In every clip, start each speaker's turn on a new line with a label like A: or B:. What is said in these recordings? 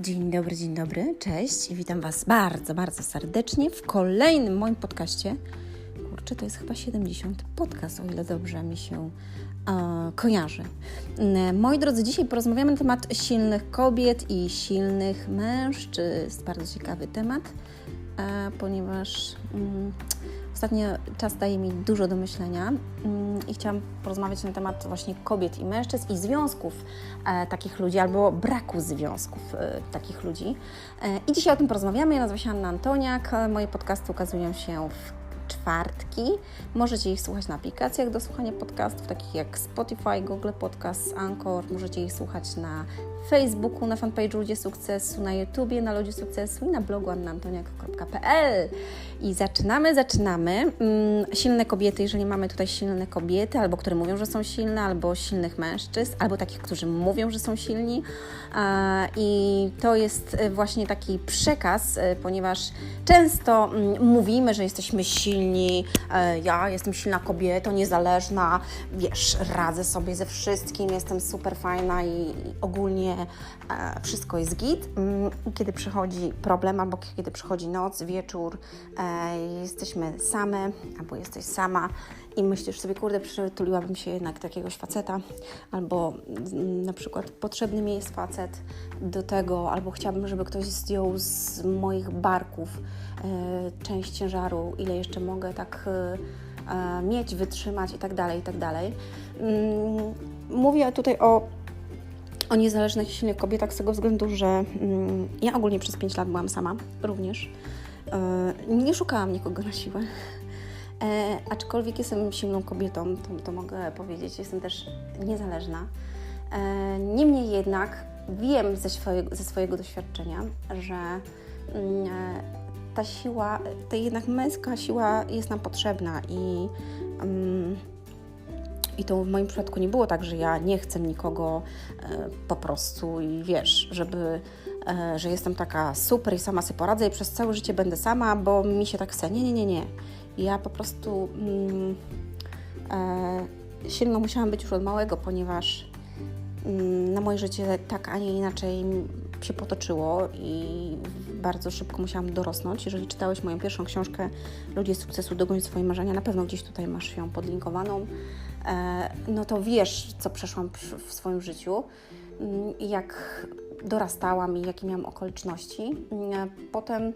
A: Dzień dobry, dzień dobry, cześć i witam Was bardzo, bardzo serdecznie w kolejnym moim podcaście. Kurczę, to jest chyba 70 podcast, o ile dobrze mi się e, kojarzy. E, moi drodzy, dzisiaj porozmawiamy na temat silnych kobiet i silnych mężczyzn. Bardzo ciekawy temat, e, ponieważ mm, ostatnio czas daje mi dużo do myślenia mm, i chciałam porozmawiać na temat właśnie kobiet i mężczyzn i związków e, takich ludzi albo braku związków e, takich ludzi. E, I dzisiaj o tym porozmawiamy. Ja nazywam się Anna Antoniak. Moje podcasty ukazują się w czwartki. Możecie ich słuchać na aplikacjach do słuchania podcastów, takich jak Spotify, Google Podcast, Anchor. Możecie ich słuchać na Facebooku, na fanpage'u Ludzie Sukcesu, na YouTubie, na Ludzie Sukcesu i na blogu annantoniak.pl. I zaczynamy, zaczynamy. Mm, silne kobiety, jeżeli mamy tutaj silne kobiety, albo które mówią, że są silne, albo silnych mężczyzn, albo takich, którzy mówią, że są silni. I to jest e, właśnie taki przekaz, e, ponieważ często mm, mówimy, że jesteśmy silni. E, Ja jestem silna kobieta, niezależna, wiesz, radzę sobie ze wszystkim, jestem super fajna i ogólnie e, wszystko jest git. Mm, Kiedy przychodzi problem, albo kiedy przychodzi noc, wieczór, e, jesteśmy same, albo jesteś sama i myślisz sobie, kurde, przytuliłabym się jednak do jakiegoś faceta, albo mm, na przykład potrzebny mi jest facet do tego, albo chciałabym, żeby ktoś zdjął z moich barków e, część ciężaru, ile jeszcze mogę tak mieć, wytrzymać i tak dalej, i tak dalej. Mm, Mówię tutaj o o niezależnych silnych kobietach z tego względu, że mm, ja ogólnie przez 5 lat byłam sama również. E, nie szukałam nikogo na siłę. E, aczkolwiek jestem silną kobietą, to, to mogę powiedzieć, jestem też niezależna. E, niemniej jednak wiem ze swojego, ze swojego doświadczenia, że mm, e, ta siła, ta jednak męska siła jest nam potrzebna i mm, i to w moim przypadku nie było tak, że ja nie chcę nikogo e, po prostu i wiesz, żeby, e, że jestem taka super i sama sobie poradzę i przez całe życie będę sama, bo mi się tak chce. Nie, nie, nie, nie. Ja po prostu mm, e, silną musiałam być już od małego, ponieważ mm, na moje życie tak, a nie inaczej się potoczyło i bardzo szybko musiałam dorosnąć. Jeżeli czytałeś moją pierwszą książkę Ludzie sukcesu, dogoń swoje marzenia, na pewno gdzieś tutaj masz ją podlinkowaną, no to wiesz, co przeszłam w swoim życiu mm, jak dorastałam i jakie miałam okoliczności. Mm, Potem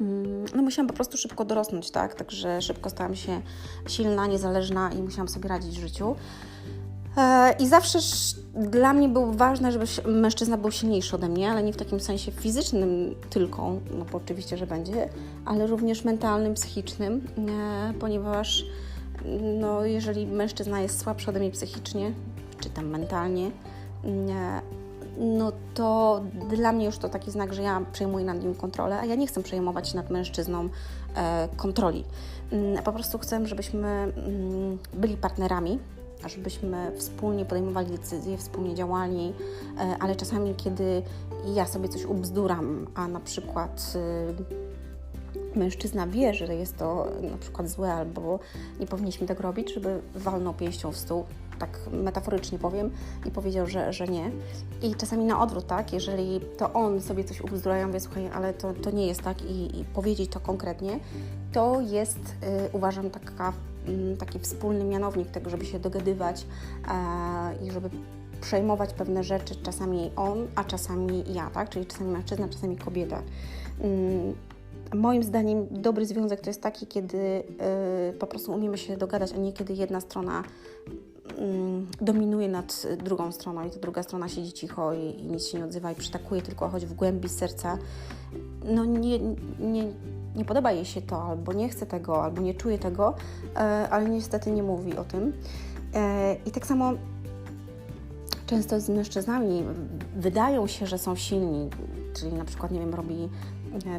A: Mm, no musiałam po prostu szybko dorosnąć, tak? Także szybko stałam się silna, niezależna i musiałam sobie radzić w życiu. E, I zawsze sz- dla mnie było ważne, żeby mężczyzna był silniejszy ode mnie, ale nie w takim sensie fizycznym tylko, no bo oczywiście, że będzie, ale również mentalnym, psychicznym, e, ponieważ no, jeżeli mężczyzna jest słabszy ode mnie psychicznie, czy tam mentalnie, e, no to dla mnie już to taki znak, że ja przejmuję nad nim kontrolę, a ja nie chcę przejmować nad mężczyzną e, kontroli. Mm, Po prostu chcę, żebyśmy mm, byli partnerami, żebyśmy wspólnie podejmowali decyzje, wspólnie działali, e, ale czasami, kiedy ja sobie coś ubzduram, a na przykład y, mężczyzna wie, że jest to na przykład złe albo nie powinniśmy tak robić, żeby walnął pięścią w stół, tak metaforycznie powiem, i powiedział, że, że nie. I czasami na odwrót, tak, jeżeli to on sobie coś ubzdura, ja mówię, słuchaj, ale to, to nie jest tak i, i powiedzieć to konkretnie, to jest, y, uważam, taka, mm, taki wspólny mianownik tego, żeby się dogadywać e, i żeby przejmować pewne rzeczy, czasami on, a czasami ja, tak? Czyli czasami mężczyzna, czasami kobieta. Moim zdaniem dobry związek to jest taki, kiedy y, po prostu umiemy się dogadać, a nie kiedy jedna strona mm, dominuje nad drugą stroną i ta druga strona siedzi cicho i, i nic się nie odzywa i przytakuje tylko choć w głębi serca. No nie, nie, nie podoba jej się to, albo nie chce tego, albo nie czuje tego, e, ale niestety nie mówi o tym. E, I tak samo często z mężczyznami wydają się, że są silni, czyli na przykład, nie wiem, robi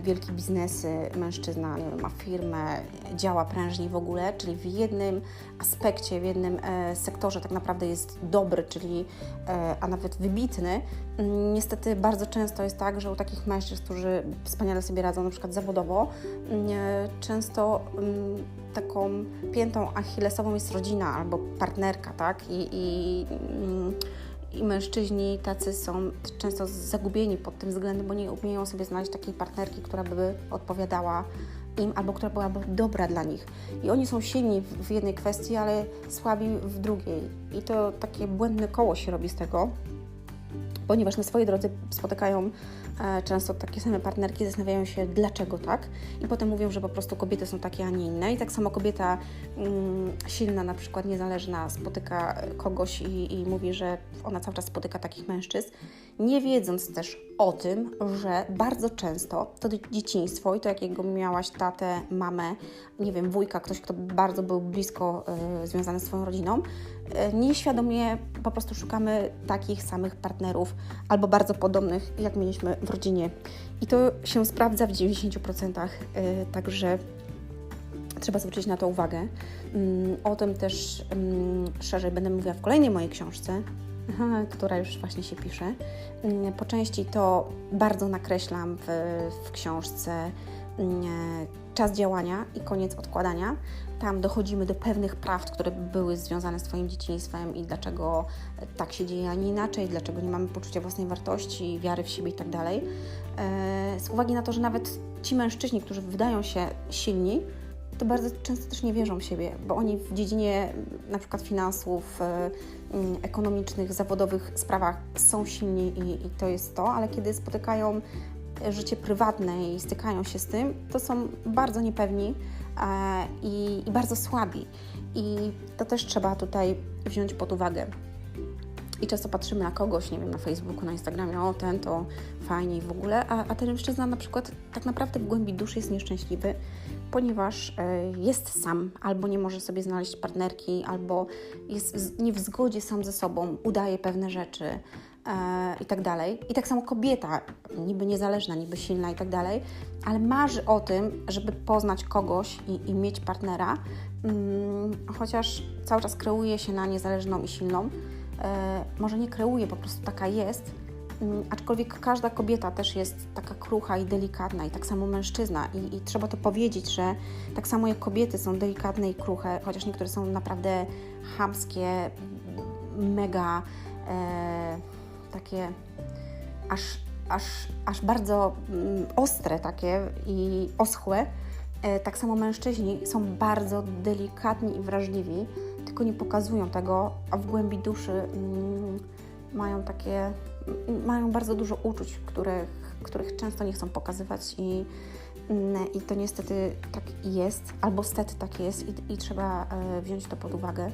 A: wielkie biznesy, mężczyzna, ma firmę, działa prężnie w ogóle, czyli w jednym aspekcie, w jednym e, sektorze tak naprawdę jest dobry, czyli e, a nawet wybitny. Mm, Niestety bardzo często jest tak, że u takich mężczyzn, którzy wspaniale sobie radzą, na przykład zawodowo, mm, e, często mm, taką piętą achillesową jest rodzina albo partnerka, tak? I, i, i mężczyźni tacy są często zagubieni pod tym względem, bo nie umieją sobie znaleźć takiej partnerki, która by odpowiadała im albo która byłaby dobra dla nich. I oni są silni w jednej kwestii, ale słabi w drugiej. I to takie błędne koło się robi z tego, ponieważ na swojej drodze spotykają często takie same partnerki, zastanawiają się dlaczego tak i potem mówią, że po prostu kobiety są takie, a nie inne. I tak samo kobieta mm, silna, na przykład niezależna, spotyka kogoś i, i mówi, że ona cały czas spotyka takich mężczyzn, nie wiedząc też o tym, że bardzo często to dzieciństwo i to jakiego miałaś tatę, mamę, nie wiem, wujka, ktoś, kto bardzo był blisko y, związany z swoją rodziną, nieświadomie po prostu szukamy takich samych partnerów albo bardzo podobnych, jak mieliśmy w rodzinie. I to się sprawdza w 90%, y, także trzeba zwrócić na to uwagę. Mm, o tym też mm, szerzej będę mówiła w kolejnej mojej książce, która już właśnie się pisze. Mm, po części to bardzo nakreślam w, w książce czas działania i koniec odkładania. Tam dochodzimy do pewnych prawd, które były związane z Twoim dzieciństwem i dlaczego tak się dzieje, a nie inaczej, dlaczego nie mamy poczucia własnej wartości, wiary w siebie itd. Tak e, z uwagi na to, że nawet ci mężczyźni, którzy wydają się silni, to bardzo często też nie wierzą w siebie, bo oni w dziedzinie na przykład finansów, e, mm, ekonomicznych, zawodowych sprawach są silni i, i to jest to, ale kiedy spotykają życie prywatne i stykają się z tym, to są bardzo niepewni e, i, i bardzo słabi. I to też trzeba tutaj wziąć pod uwagę. I często patrzymy na kogoś, nie wiem, na Facebooku, na Instagramie, o ten to fajnie i w ogóle, a, a ten mężczyzna na przykład tak naprawdę w głębi duszy jest nieszczęśliwy, ponieważ e, jest sam, albo nie może sobie znaleźć partnerki, albo jest nie w zgodzie sam ze sobą, udaje pewne rzeczy e, i tak dalej. I tak samo kobieta, niby niezależna, niby silna i tak dalej, ale marzy o tym, żeby poznać kogoś i, i mieć partnera, mm, chociaż cały czas kreuje się na niezależną i silną. E, może nie kreuje, po prostu taka jest, Mm, aczkolwiek każda kobieta też jest taka krucha i delikatna, i tak samo mężczyzna. I, I, trzeba to powiedzieć, że tak samo jak kobiety są delikatne i kruche, chociaż niektóre są naprawdę chamskie, mega e, takie aż, aż, aż bardzo mm, ostre takie i oschłe. E, tak samo mężczyźni są bardzo delikatni i wrażliwi, tylko nie pokazują tego, a w głębi duszy mm, mają takie mają bardzo dużo uczuć, których, których często nie chcą pokazywać i, mm, i to niestety tak jest, albo stety tak jest i, i trzeba e, wziąć to pod uwagę.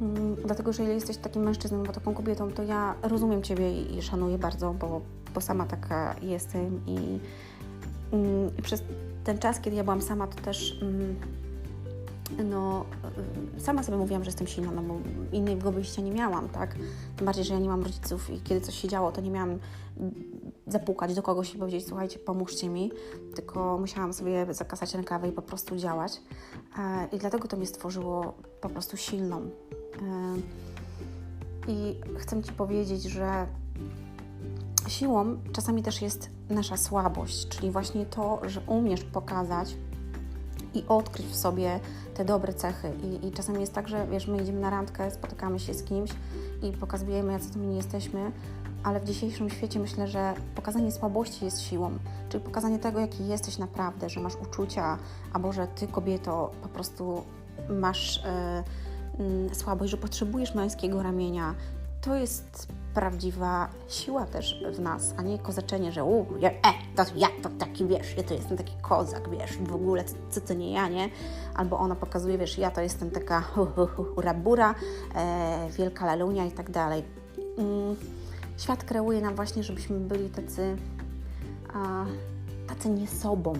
A: Mm, dlatego, że jeżeli jesteś takim mężczyzną albo taką kobietą, to ja rozumiem Ciebie i szanuję bardzo, bo, bo sama taka jestem i, mm, i przez ten czas, kiedy ja byłam sama, to też no, y, sama sobie mówiłam, że jestem silna, no bo innego wyjścia nie miałam, tak? Tym bardziej, że ja nie mam rodziców i kiedy coś się działo, to nie miałam zapukać do kogoś i powiedzieć, słuchajcie, pomóżcie mi, tylko musiałam sobie zakasać rękawy i po prostu działać. E, I dlatego to mnie stworzyło po prostu silną. E, I chcę Ci powiedzieć, że siłą czasami też jest nasza słabość, czyli właśnie to, że umiesz pokazać i odkryć w sobie te dobre cechy. I, I czasami jest tak, że wiesz, my idziemy na randkę, spotykamy się z kimś i pokazujemy, jacy to my nie jesteśmy, ale w dzisiejszym świecie myślę, że pokazanie słabości jest siłą, czyli pokazanie tego, jaki jesteś naprawdę, że masz uczucia, albo że ty, kobieto, po prostu masz yy, słabość, że potrzebujesz męskiego ramienia. To jest prawdziwa siła też w nas, a nie kozaczenie, że u, ja, e, to ja to taki, wiesz, ja to jestem taki kozak, wiesz, w ogóle, co to nie ja, nie? Albo ona pokazuje, wiesz, ja to jestem taka hu, e, wielka lalunia i tak dalej. Mm, świat kreuje nam właśnie, żebyśmy byli tacy, a, tacy nie sobą,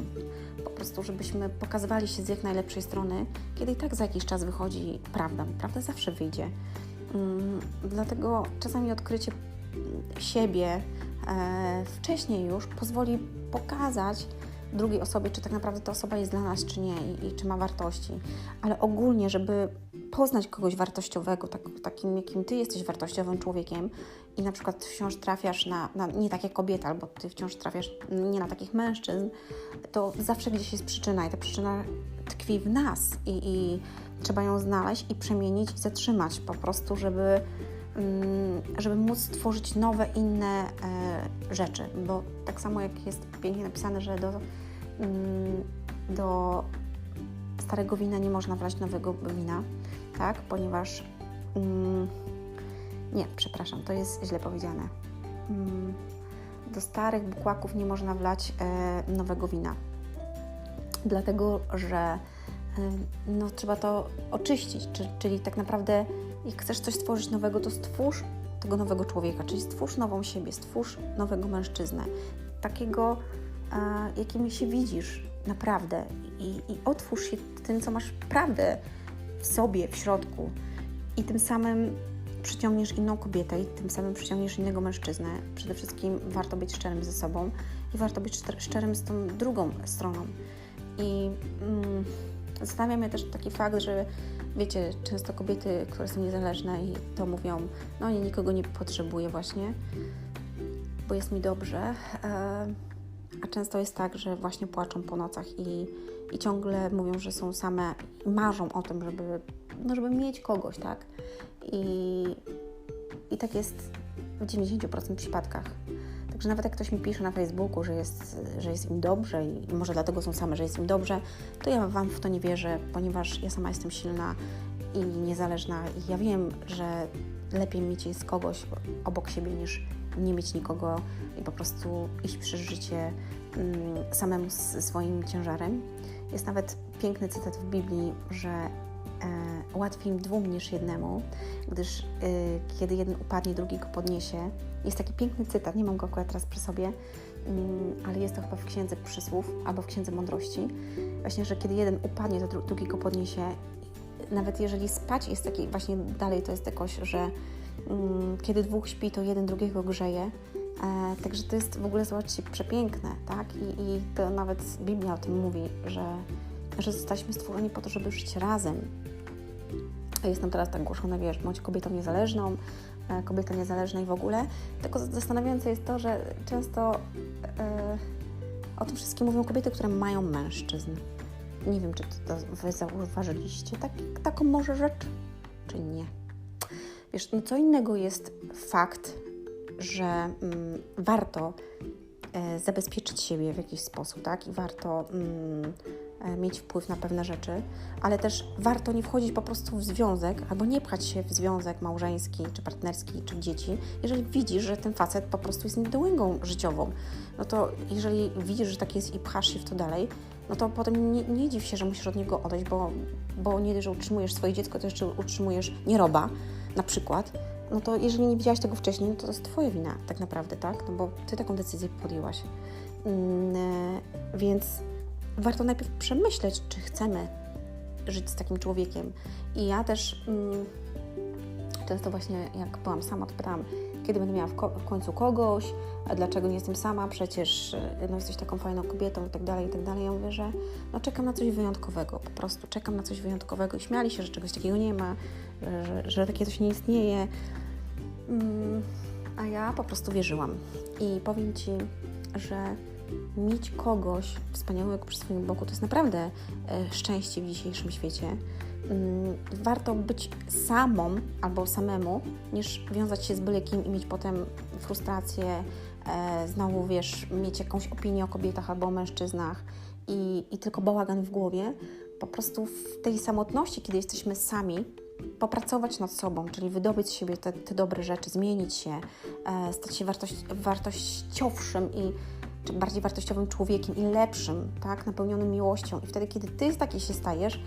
A: prostu, żebyśmy pokazywali się z jak najlepszej strony, kiedy i tak za jakiś czas wychodzi prawda. Prawda zawsze wyjdzie. Mm, dlatego czasami odkrycie siebie e, wcześniej już pozwoli pokazać drugiej osobie, czy tak naprawdę ta osoba jest dla nas, czy nie i, i czy ma wartości. Ale ogólnie, żeby poznać kogoś wartościowego, tak, takim jakim ty jesteś wartościowym człowiekiem i na przykład wciąż trafiasz na, na nie takie kobiety, albo ty wciąż trafiasz nie na takich mężczyzn, to zawsze gdzieś jest przyczyna i ta przyczyna tkwi w nas i, i trzeba ją znaleźć i przemienić i zatrzymać po prostu, żeby mm, żeby móc tworzyć nowe, inne e, rzeczy, bo tak samo jak jest pięknie napisane, że do, mm, do starego wina nie można wlać nowego wina, tak, ponieważ mm, nie, przepraszam, to jest źle powiedziane. Do starych bukłaków nie można wlać e, nowego wina, dlatego że no, trzeba to oczyścić, czyli tak naprawdę jak chcesz coś stworzyć nowego, to stwórz tego nowego człowieka, czyli stwórz nową siebie, stwórz nowego mężczyznę, takiego, jakim się widzisz naprawdę i, i otwórz się tym, co masz prawdę w sobie, w środku. I tym samym przyciągniesz inną kobietę i tym samym przyciągniesz innego mężczyznę. Przede wszystkim warto być szczerym ze sobą i warto być szczerym z tą drugą stroną. I mm, zastanawia mnie też taki fakt, że wiecie, często kobiety, które są niezależne i to mówią, no nie, nikogo nie potrzebuję właśnie, bo jest mi dobrze. E, a często jest tak, że właśnie płaczą po nocach i, i ciągle mówią, że są same i marzą o tym, żeby, no, żeby mieć kogoś, tak? I, I tak jest w 90% przypadkach. Także nawet jak ktoś mi pisze na Facebooku, że jest, że jest im dobrze i może dlatego są same, że jest im dobrze, to ja Wam w to nie wierzę, ponieważ ja sama jestem silna i niezależna i ja wiem, że lepiej mieć jest kogoś obok siebie niż nie mieć nikogo i po prostu iść przez życie mm, samemu z swoim ciężarem. Jest nawet piękny cytat w Biblii, że e, łatwiej dwóm niż jednemu, gdyż e, kiedy jeden upadnie, drugi go podniesie. Jest taki piękny cytat, nie mam go akurat teraz przy sobie, mm, ale jest to chyba w Księdze Przysłów albo w Księdze Mądrości. Właśnie, że kiedy jeden upadnie, to drugi go podniesie. Nawet jeżeli spać jest taki, właśnie dalej to jest jakoś, że kiedy dwóch śpi, to jeden drugiego grzeje. E, także to jest w ogóle, zobaczcie, przepiękne, tak? I, I to nawet Biblia o tym mówi, że, że zostaliśmy stworzeni po to, żeby żyć razem. Jest nam teraz tak głoszone, wiesz, bądź kobietą niezależną, e, kobieta niezależna i w ogóle. Tylko zastanawiające jest to, że często e, o tym wszystkim mówią kobiety, które mają mężczyzn. Nie wiem, czy to Wy zauważyliście tak, taką może rzecz, czy nie. Wiesz, no co innego jest fakt, że mm, warto e, zabezpieczyć siebie w jakiś sposób, tak? I warto mm, e, mieć wpływ na pewne rzeczy, ale też warto nie wchodzić po prostu w związek albo nie pchać się w związek małżeński, czy partnerski, czy dzieci, jeżeli widzisz, że ten facet po prostu jest niedołęgą życiową. No to jeżeli widzisz, że tak jest i pchasz się w to dalej, no to potem nie, nie dziw się, że musisz od niego odejść, bo, bo nie dość, że utrzymujesz swoje dziecko, to jeszcze utrzymujesz nieroba na przykład, no to jeżeli nie widziałaś tego wcześniej, no to to jest Twoja wina tak naprawdę, tak? No bo Ty taką decyzję podjęłaś. Mm, e, więc warto najpierw przemyśleć, czy chcemy żyć z takim człowiekiem. I ja też mm, często właśnie, jak byłam sama, to pytałam, kiedy będę miała w, ko- w, końcu kogoś, dlaczego nie jestem sama, przecież no, jesteś taką fajną kobietą i tak dalej, i tak dalej. Ja mówię, że no, czekam na coś wyjątkowego, po prostu czekam na coś wyjątkowego i śmiali się, że czegoś takiego nie ma, że, że takie coś nie istnieje. Mm, a ja po prostu wierzyłam. I powiem Ci, że mieć kogoś wspaniałego przy swoim boku to jest naprawdę e, szczęście w dzisiejszym świecie. Mm, warto być samą albo samemu, niż wiązać się z byle kim i mieć potem frustrację, e, znowu wiesz, mieć jakąś opinię o kobietach albo o mężczyznach i, i tylko bałagan w głowie. Po prostu w tej samotności, kiedy jesteśmy sami, popracować nad sobą, czyli wydobyć z siebie te, te dobre rzeczy, zmienić się, e, stać się wartość, wartościowszym i czy bardziej wartościowym człowiekiem i lepszym, tak, napełnionym miłością. I wtedy, kiedy ty taki się stajesz,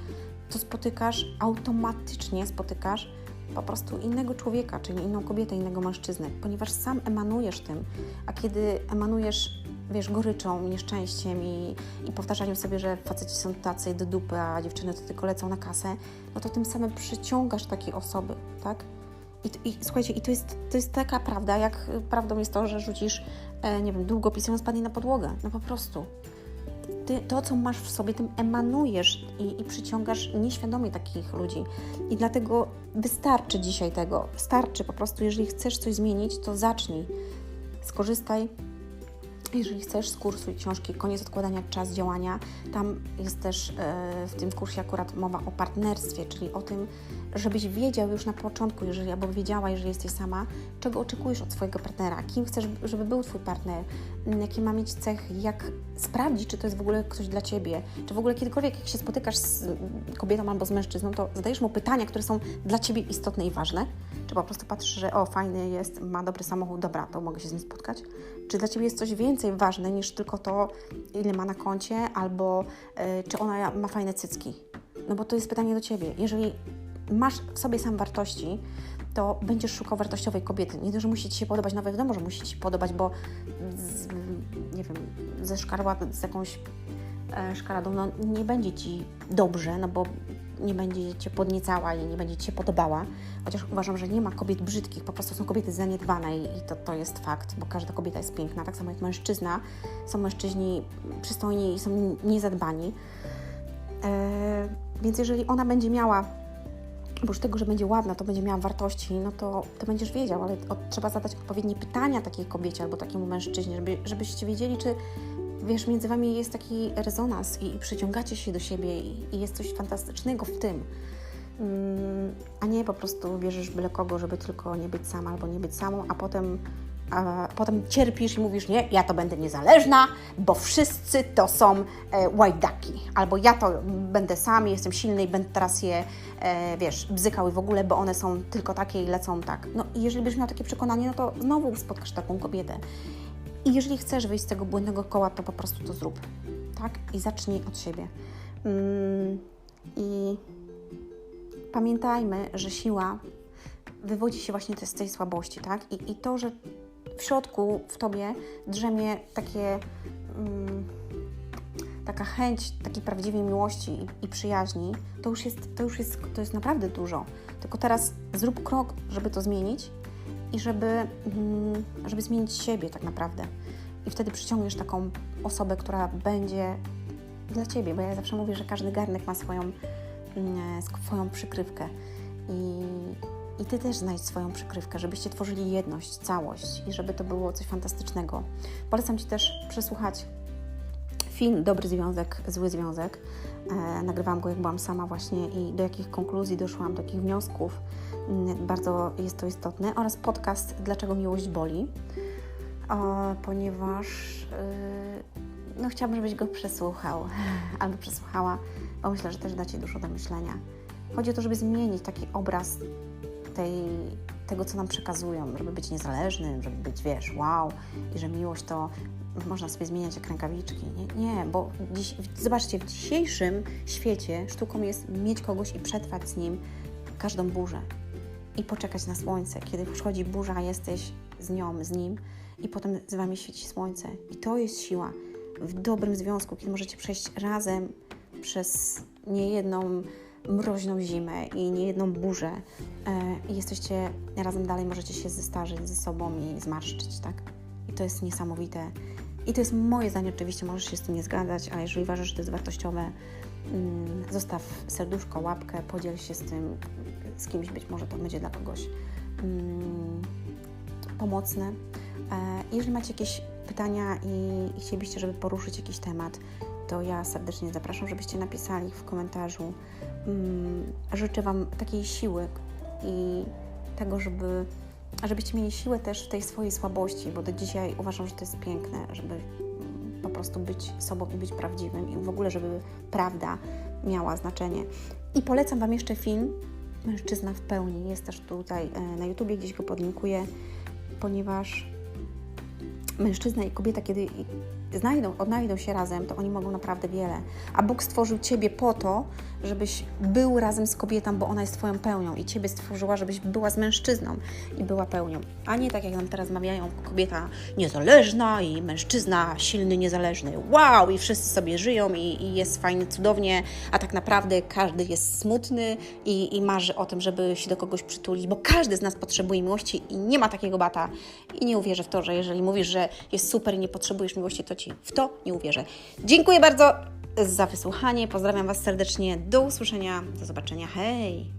A: to spotykasz, automatycznie spotykasz po prostu innego człowieka, czyli inną kobietę, innego mężczyznę, ponieważ sam emanujesz tym, a kiedy emanujesz, wiesz, goryczą, nieszczęściem i, i powtarzaniem sobie, że faceci są tacy do dupy, a dziewczyny to tylko lecą na kasę, no to tym samym przyciągasz takie osoby, tak? I, I, słuchajcie, i to jest, to jest taka prawda, jak prawdą jest to, że rzucisz, e, nie wiem, długopisem spadnie na podłogę. No po prostu ty, to, co masz w sobie, tym emanujesz i, i przyciągasz nieświadomie takich ludzi. I dlatego wystarczy dzisiaj tego. Wystarczy po prostu, jeżeli chcesz coś zmienić, to zacznij. Skorzystaj jeżeli chcesz z kursu i książki Koniec odkładania, czas działania, tam jest też e, w tym kursie akurat mowa o partnerstwie, czyli o tym, żebyś wiedział już na początku, jeżeli albo wiedziała, jeżeli jesteś sama, czego oczekujesz od swojego partnera, kim chcesz, żeby był Twój partner, jakie ma mieć cechy, jak sprawdzić, czy to jest w ogóle ktoś dla Ciebie, czy w ogóle kiedykolwiek, jak się spotykasz z kobietą albo z mężczyzną, to zadajesz mu pytania, które są dla Ciebie istotne i ważne, czy po prostu patrzysz, że o, fajny jest, ma dobry samochód, dobra, to mogę się z nim spotkać, czy dla Ciebie jest coś więcej ważne niż tylko to, ile ma na koncie, albo y, czy ona ma fajne cycki, no bo to jest pytanie do Ciebie. Jeżeli masz w sobie sam wartości, to będziesz szukał wartościowej kobiety. Nie to, że musi Ci się podobać, nawet wiadomo, że musi Ci się podobać, bo z, nie wiem, ze szkarła, z jakąś e, szkaradą, no nie będzie Ci dobrze, no bo nie będzie Cię podniecała i nie będzie Ci się podobała. Chociaż uważam, że nie ma kobiet brzydkich, po prostu są kobiety zaniedbane i, to, to jest fakt, bo każda kobieta jest piękna, tak samo jak mężczyzna. Są mężczyźni przystojni i są niezadbani. E, więc jeżeli ona będzie miała, oprócz tego, że będzie ładna, to będzie miała wartości, no to, to będziesz wiedział, ale o, trzeba zadać odpowiednie pytania takiej kobiecie albo takiemu mężczyźnie, żeby, żebyście wiedzieli, czy wiesz, między wami jest taki rezonans i, i przyciągacie się do siebie i, i jest coś fantastycznego w tym. Mm, a nie po prostu wierzysz byle kogo, żeby tylko nie być sama albo nie być samą, a potem a potem cierpisz i mówisz, nie, ja to będę niezależna, bo wszyscy to są e, łajdaki. Albo ja to będę sam, jestem silny i będę teraz je, e, wiesz, bzykał i w ogóle, bo one są tylko takie i lecą tak. No i jeżeli byś miał takie przekonanie, no to znowu spotkasz taką kobietę. I jeżeli chcesz wyjść z tego błędnego koła, to po prostu to zrób, tak? I zacznij od siebie. Mm, I pamiętajmy, że siła wywodzi się właśnie z tej słabości, tak? I, i to, że w środku w tobie drzemie takie, mm, taka chęć takiej prawdziwej miłości i, i, przyjaźni, to już, jest, to już jest, to jest naprawdę dużo. Tylko teraz zrób krok, żeby to zmienić i żeby, mm, żeby zmienić siebie tak naprawdę. I wtedy przyciągniesz taką osobę, która będzie dla ciebie, bo ja zawsze mówię, że każdy garnek ma swoją, mm, swoją przykrywkę. I, i Ty też znajdź swoją przykrywkę, żebyście tworzyli jedność, całość i żeby to było coś fantastycznego. Polecam Ci też przesłuchać film Dobry Związek, Zły Związek. E, nagrywałam go, jak byłam sama właśnie i do jakich konkluzji doszłam, do jakich wniosków. Mm, bardzo jest to istotne. Oraz podcast Dlaczego miłość boli, o, ponieważ yy, no, chciałabym, żebyś go przesłuchał albo przesłuchała, bo myślę, że też da Ci dużo do myślenia. Chodzi o to, żeby zmienić taki obraz tej, tego, co nam przekazują, żeby być niezależnym, żeby być, wiesz, wow, i że miłość to można sobie zmieniać jak rękawiczki. Nie, nie bo dziś, zobaczcie, w dzisiejszym świecie sztuką jest mieć kogoś i przetrwać z nim każdą burzę i poczekać na słońce. Kiedy przychodzi burza, jesteś z nią, z nim i potem z Wami świeci słońce. I to jest siła w dobrym związku, kiedy możecie przejść razem przez niejedną mroźną zimę i niejedną burzę e, i jesteście razem dalej, możecie się zestarzyć ze sobą i zmarszczyć, tak? I to jest niesamowite. I to jest moje zdanie, oczywiście możesz się z tym nie zgadzać, ale jeżeli uważasz, że to jest wartościowe, zostaw serduszko, łapkę, podziel się z tym z kimś, być może to będzie dla kogoś mm, pomocne. E, jeżeli macie jakieś pytania i, i chcielibyście, żeby poruszyć jakiś temat, to ja serdecznie zapraszam, żebyście napisali w komentarzu. Mm, życzę Wam takiej siły i tego, żeby, żebyście mieli siłę też w tej swojej słabości, bo do dzisiaj uważam, że to jest piękne, żeby po prostu być sobą i być prawdziwym i w ogóle, żeby prawda miała znaczenie. I polecam Wam jeszcze film Mężczyzna w pełni. Jest też tutaj e, na YouTubie, gdzieś go podlinkuję, ponieważ mężczyzna i kobieta, kiedy znajdą, odnajdą się razem, to oni mogą naprawdę wiele. A Bóg stworzył Ciebie po to, żebyś był razem z kobietą, bo ona jest Twoją pełnią i Ciebie stworzyła, żebyś była z mężczyzną i była pełnią. A nie tak jak nam teraz mawiają, kobieta niezależna i mężczyzna silny, niezależny. Wow! I wszyscy sobie żyją i, i jest fajnie, cudownie, a tak naprawdę każdy jest smutny i, i marzy o tym, żeby się do kogoś przytulić, bo każdy z nas potrzebuje miłości i nie ma takiego bata. I nie uwierzę w to, że jeżeli mówisz, że jest super i nie potrzebujesz miłości, to Ci w to nie uwierzę. Dziękuję bardzo za wysłuchanie. Pozdrawiam Was serdecznie. Do usłyszenia. Do zobaczenia. Hej!